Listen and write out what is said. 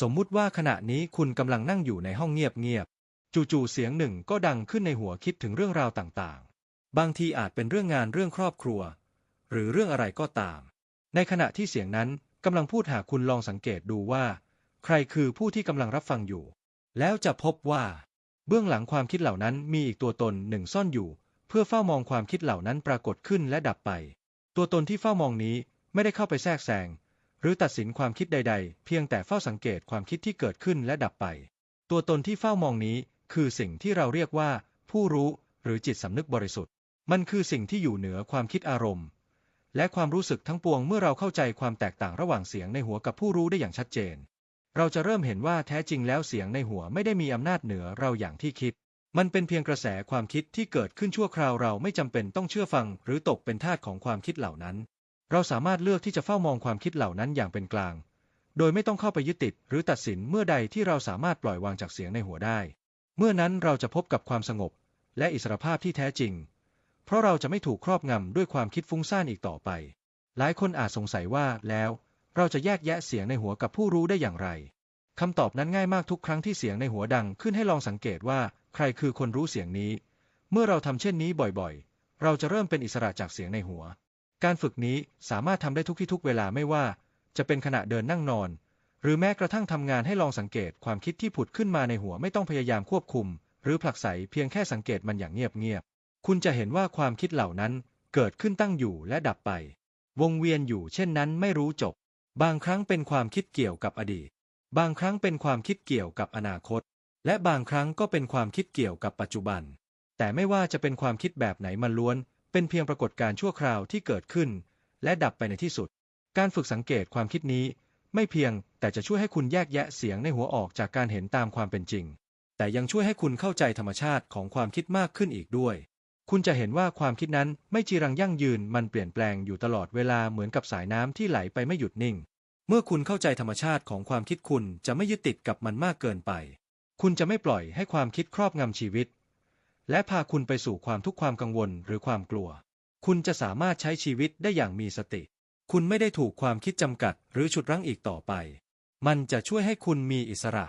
สมมุติว่าขณะนี้คุณกำลังนั่งอยู่ในห้องเงียบๆ จู่ๆ เสียงหนึ่งก็ดังขึ้นในหัวคิดถึงเรื่องราวต่างๆ บางทีอาจเป็นเรื่องงานเรื่องครอบครัว หรือเรื่องอะไรก็ตาม ในขณะที่เสียงนั้นกำลังพูดหาคุณลองสังเกตดูว่า ใครคือผู้ที่กำลังรับฟังอยู่ แล้วจะพบว่า เบื้องหลังความคิดเหล่านั้นมีอีกตัวตนหนึ่งซ่อนอยู่ เพื่อเฝ้ามองความคิดเหล่านั้นปรากฏขึ้นและดับไป ตัวตนที่เฝ้ามองนี้ไม่ได้เข้าไปแทรกแซง หรือตัดสินความคิดใด ๆ เพียงแต่เฝ้าสังเกตความคิดที่เกิดขึ้นและดับไป ตัวตนที่เฝ้ามองนี้ คือสิ่งที่เราเรียกว่า ผู้รู้หรือจิตสำนึกบริสุทธิ์ มันคือสิ่งที่อยู่เหนือความคิดอารมณ์ และความรู้สึกทั้งปวงเมื่อเราเข้าใจความแตกต่างระหว่างเสียงในหัวกับผู้รู้ได้อย่างชัดเจน เราจะเริ่มเห็นว่าแท้จริงแล้วเสียงในหัวไม่ได้มีอำนาจเหนือเราอย่างที่คิด มันเป็นเพียงกระแสความคิดที่เกิดขึ้นชั่วคราวเราไม่จำเป็นต้องเชื่อฟัง หรือตกเป็นทาสของความคิดเหล่านั้น เราสามารถเลือกที่จะเฝ้ามองความคิดเหล่านั้นอย่างเป็นกลาง โดยไม่ต้องเข้าไปยึดติดหรือตัดสินเมื่อใดที่เราสามารถปล่อยวางจากเสียงในหัวได้ เมื่อนั้นเราจะพบกับความสงบ และอิสรภาพที่แท้จริง เพราะเราจะไม่ถูกครอบงำด้วยความคิดฟุ้งซ่านอีกต่อไป หลายคนอาจสงสัยว่าแล้ว เราจะแยกแยะเสียงในหัวกับผู้รู้ได้อย่างไรคำตอบนั้นง่ายมากทุกครั้งที่เสียงในหัวดังขึ้นให้ลองสังเกตว่าใครคือคนรู้เสียงนี้ เมื่อเราทำเช่นนี้บ่อยๆ เราจะเริ่มเป็นอิสระจากเสียงในหัว การฝึกนี้สามารถทำได้ทุกที่ทุกเวลาไม่ว่า จะเป็นขณะเดินนั่งนอน หรือแม้กระทั่งทำงานให้ลองสังเกตความคิดที่ผุดขึ้นมาในหัวไม่ต้องพยายามควบคุม หรือผลักไสเพียงแค่สังเกตมันอย่างเงียบๆคุณจะเห็นว่าความคิดเหล่านั้นเกิดขึ้นตั้งอยู่และดับไป วงเวียนอยู่เช่นนั้นไม่รู้จบ บางครั้งเป็นความคิดเกี่ยวกับอดีต บางครั้งเป็นความคิดเกี่ยวกับอนาคต และบางครั้งก็เป็นความคิดเกี่ยวกับปัจจุบัน แต่ไม่ว่าจะเป็นความคิดแบบไหนมันล้วน เป็นเพียงปรากฏการณ์ชั่วคราวที่เกิดขึ้น และดับไปในที่สุด การฝึกสังเกตความคิดนี้ ไม่เพียงแต่จะช่วยให้คุณแยกแยะเสียงในหัวออกจากการเห็นตามความเป็นจริง แต่ยังช่วยให้คุณเข้าใจธรรมชาติของความคิดมากขึ้นอีกด้วย คุณจะเห็นว่าความคิดนั้นไม่จีรังยั่งยืนมันเปลี่ยนแปลงอยู่ตลอดเวลาเหมือนกับสายน้ำที่ไหลไปไม่หยุดนิ่ง เมื่อคุณเข้าใจธรรมชาติของความคิดคุณจะไม่ยึดติดกับมันมากเกินไป คุณจะไม่ปล่อยให้ความคิดครอบงำชีวิต และพาคุณไปสู่ความทุกข์ความกังวลหรือความกลัว คุณจะสามารถใช้ชีวิตได้อย่างมีสติ คุณไม่ได้ถูกความคิดจำกัด หรือฉุดรั้งอีกต่อไป มันจะช่วยให้คุณมีอิสระ